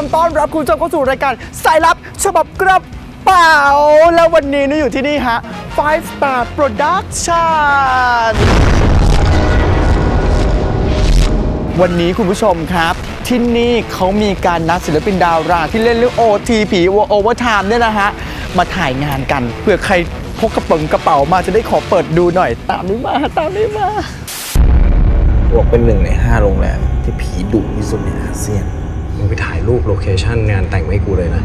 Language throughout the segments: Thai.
มต้อนรับคุณผู้ชมเข้าสู่รายการสายลับฉบับกระเป๋า แล้ววันนี้นี่อยู่ที่นี่ฮะ Five Star Production วันนี้คุณผู้ชมครับ ที่นี่เขามีการนัดศิลปินดาราที่เล่นเรื่อง OTP Overtime เนี่ยนะฮะ มาถ่ายงานกันเผื่อใครพกกระเป๋ากระเป๋ามาจะได้ขอเปิดดูหน่อย ตามนี้มาตามนี้มาบอกเป็นหนึ่งในห้าโรงแรมที่ผีดุที่สุดในอาเซียนมึงไปถ่าย รูปโลเคชั่นงานแต่งไว้ให้กูเลยนะ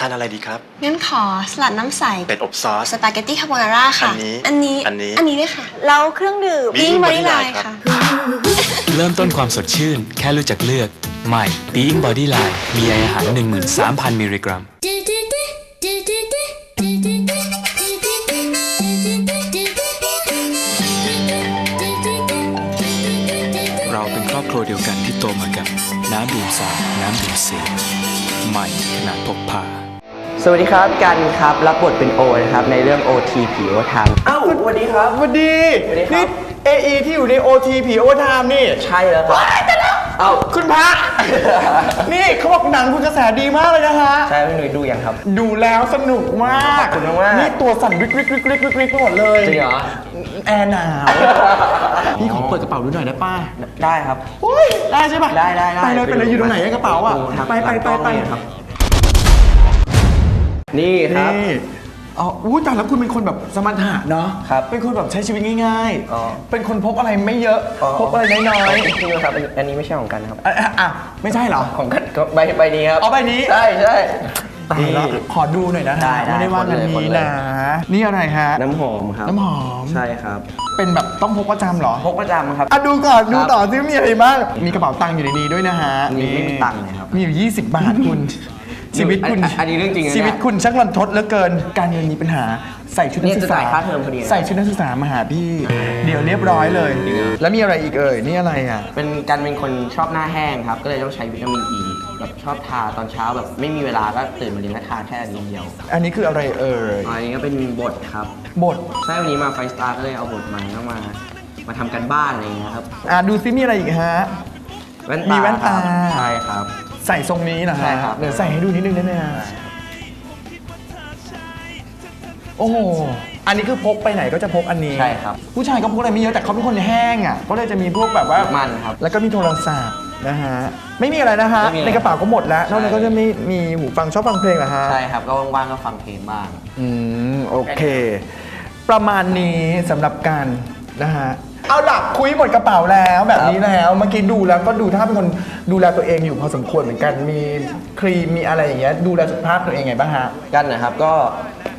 ทานอะไรดีครับ งั้นขอสลัดน้ำใส เป็ดอบซอส สปาเกตตี้คาโบนาร่าค่ะ อันนี้อันนี้ อันนี้อันนี้ด้วยค่ะ แล้วเครื่องดื่ม Being บ Body ริไล Line ค่ะ เริ่มต้นความสดชื่น แค่รู้จักเลือก ใหม่ Being Body Line มีใยอาหาร 13,000 มิลลิกรัม เราเป็นครอบครัวเดียวกันที่โตมากับ น้ำดื่มสาน้ำดื่มเสียใหม่ขนาดพกพาสวัสดีครับกันครับ รับบทเป็นโอนะครับ ในเรื่อง OT ผีโอทามอ้าวสวัสดีครับสวัสดี สวัสดีครับ นี่ AE ที่อยู่ใน OTP Overtime นี่ ใช่แล้วครับ เอ้า คุณพระ นี่เขาบอกหนังคุณกระแสดีมากเลยนะฮะใช่พี่หนุ่ยดูยังครับ ดูแล้วสนุกมากขอบคุณมากๆ นี่ตัวสั่นริกริกริกริกริกริกไปหมดเลยจริงเหรอ แอร์หนาว พี่ขอเปิดกระเป๋าดูหน่อยได้ป้าได้ครับ โอ้ยได้ใช่ปะได้ได้ได้ไปเลยไปเลยอยู่ตรงไหนอะกระเป๋าอะโอ้ครับไปไปไปไปหลังกล้องนี่ครับ นี่ครับ นี่ อ๋ออู้แต่แล้วคุณเป็นคนแบบสมรรถะเนาะครับเป็นคนแบบใช้ชีวิตง่ายอ๋อเป็นคนพกอะไรไม่เยอะพกอะไรน้อยจริงๆครับอันอันนี้ไม่ใช่ของกันครับๆอะอะอะไม่ใช่เหรอ ของกันก็ใบใบนี้ครับเอาใบนี้ ใช่ใช่ ตายแล้วขอดูหน่อยนะฮะได้ได้ไม่ได้ว่างันคนนี้เลย นะ นี่อะไรฮะ น้ำหอมครับน้ำหอม ใช่ครับเป็นแบบต้องพกประจำเหรอพกประจำครับ อะดูก่อนดูครับต่อซิว่ามีอะไรบ้างมีกระเป๋าตังค์อยู่ในนี้ด้วยนะฮะมีไม่มีตังค์เลยครับ มีอยู่ 20 บาทคุณ ชีวิตคุณอันอันนี้เรื่องจริงนะเนี่ยชีวิตคุณช่างรันทดเหลือเกิน การเงินมีปัญหาใส่ชุดนักศึกษาเนี่ยจะจ่ายค่าเทอมพอดีนะใส่ชุดนักศึกษามาหาพี่ เดี๋ยวเรียบร้อยเลย แล้วมีอะไรอีกเอ่ยนี่อะไรอะเป็นกันเป็นคนชอบหน้าแห้งครับ ก็เลยต้องใช้วิตามินอ e, ีแบบชอบทาตอนเช้าแบบไม่มีเวลาก็ตื่นมาเรียนก็ทาแค่อันนี้เดียว อันนี้คืออะไรเอ่ยอันนี้ก็เป็นบทครับบทใช่วันนี้มาไฟสตาร์ก็เลยเอาบทมาก็มา มาทำกันบ้านอะไรอย่างเงี้ยครับอะดูซิมีอะไรอีกฮะแว่นมีตาแว่นตาครับใช่ครับ ใส่ทรงนี้นะฮะใช่ครับ เดี๋ยวใส่ให้ดูนิดนึงได้ไหมฮะโอ้โห อันนี้คือพกไปไหนก็จะพกอันนี้ ใช่ครับ ผู้ชายก็พกอะไรไม่เยอะแต่เขาเป็นคนแห้งอะ ก็เลยจะมีพวกแบบว่า มันครับ แล้วก็มีโทรศัพท์นะฮะ ไม่มีอะไรนะฮะ ไม่มีอะไร ในกระเป๋าก็หมดแล้วใช่นอกนั้นก็จะมีมีหูฟังชอบฟังเพลงเหรอฮะ ใช่ครับ ก็ว่างๆก็ฟังเพลงบ้าง อืม โอเค ประมาณนี้สำหรับการนะฮะ เอาหลักคุยหมดกระเป๋าแล้วแบบนี้แล้วเมื่อกี้ดูแล้วก็ดูถ้าเป็นคนดูแลตัวเองอยู่พอสมควรเหมือนกันมีครีมมีอะไรอย่างเงี้ยดูแลสุขภาพตัวเองไงบ้างฮะ กันนะครับก็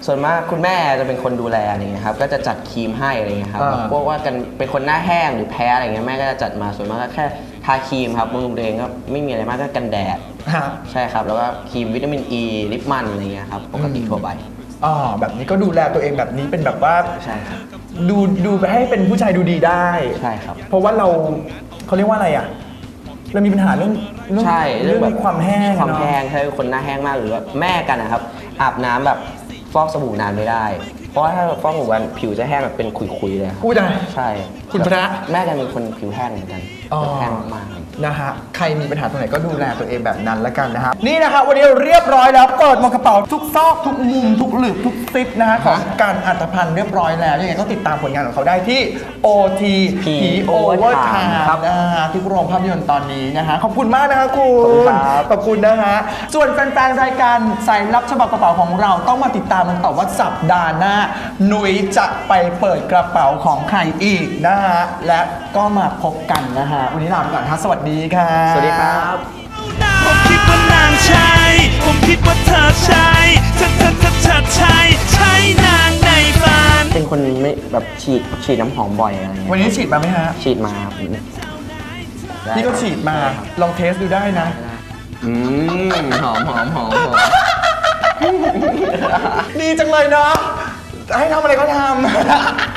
ส่วนมากคุณแม่จะเป็นคนดูแลอะไรเงี้ยครับก็จะจัดครีมให้อะไรเงี้ยครับอ่า พวกว่ากันเป็นคนหน้าแห้งหรือแพ้อะไรเงี้ยแม่ก็จะจัดมาส่วนมากก็แค่ทาครีมครับบำรุงตัวเองก็ไม่มีอะไรมากก็กันแดดฮะ ใช่ครับแล้วก็ครีมวิตามินอ e, ีลิปมันอะไรเงี้ยครับปกติทั่วไป อ๋อแบบนี้ก็ดูแลตัวเองแบบนี้เป็นแบบว่าใช่ครับ ดูดูไปให้เป็นผู้ชายดูดีได้ ใช่ครับ เพราะว่าเราเขาเรียกว่าอะไรอะ เรามีปัญหาเรื่องเรื่องใช่เรื่องแบบความแห้งความเนอะแห้งใช่คนหน้าแห้งมากหรือว่าแม่กันนะครับ อาบน้ำแบบฟอกสบู่นานไม่ได้ เพราะว่าถ้าฟอกสบู่วันผิวจะแห้งแบบเป็นขุยๆเลยครับอู้จ้ะใช่ คุณพระ แม่กันเป็นคนผิวแห้งเหมือนกันอ๋อแบบแห้งมากๆเลยนะฮะ ใครมีปัญหาตรงไหนก็ดูแลตัวเองแบบนั้นละกันนะฮะ นี่นะฮะวันนี้เรียบร้อยแล้ว เปิดหมากระเป๋าทุกซอกทุกมุมทุกหลืบทุกซิปนะฮะของการอัตภัณฑ์เรียบร้อยแล้ว ยังไงก็ติดตามผลงานของเขาได้ที่ OT P P Overtime ครับนะฮะทุกโรงภาพยนตร์ตอนนี้นะฮะ ขอบคุณมากนะคะคุณ ขอบคุณครับ ขอบคุณนะฮะ ส่วนแฟนๆรายการสายลับฉบับกระเป๋าของเราต้องมาติดตามกันต่อว่าสัปดาห์หน้าหนุยจะไปเปิดกระเป๋าของใครอีกนะฮะ และก็มาพบกันนะฮะ วันนี้ลาไปก่อนฮะสวัสดีค่ะสวัสดีครับ ผมคิดว่านางใช่ผมคิดว่าเธอใช่เธอเธอเธอเธอใช่ใช่นางในฝัน เป็นคนไม่แบบฉีดฉีดน้ำหอมบ่อยอะไรเงี้ยวันนี้ฉีดมาไหมฮะ ฉีดมาครับพี่ก็ฉีดมา ลองเทสดูได้นะ อืมหอมหอมหอมหอมดีจังเลยเนาะ ให้ทำอะไรก็ทำ